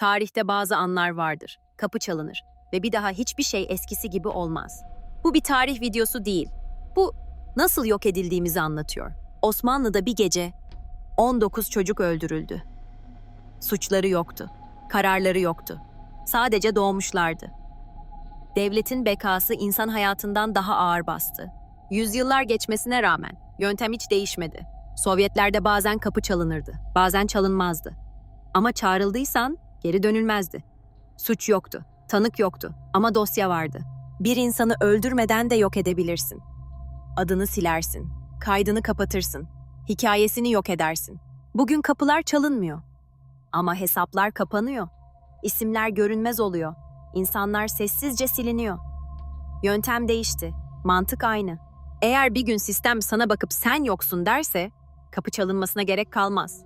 Tarihte bazı anlar vardır. Kapı çalınır ve bir daha hiçbir şey eskisi gibi olmaz. Bu bir tarih videosu değil. Bu nasıl yok edildiğimizi anlatıyor. Osmanlı'da bir gece 19 çocuk öldürüldü. Suçları yoktu. Kararları yoktu. Sadece doğmuşlardı. Devletin bekası insan hayatından daha ağır bastı. Yüzyıllar geçmesine rağmen yöntem hiç değişmedi. Sovyetlerde bazen kapı çalınırdı, bazen çalınmazdı. Ama çağrıldıysan geri dönülmezdi. Suç yoktu, tanık yoktu ama dosya vardı. Bir insanı öldürmeden de yok edebilirsin. Adını silersin, kaydını kapatırsın, hikayesini yok edersin. Bugün kapılar çalınmıyor. Ama hesaplar kapanıyor. İsimler görünmez oluyor. İnsanlar sessizce siliniyor. Yöntem değişti. Mantık aynı. Eğer bir gün sistem sana bakıp sen yoksun derse kapı çalınmasına gerek kalmaz.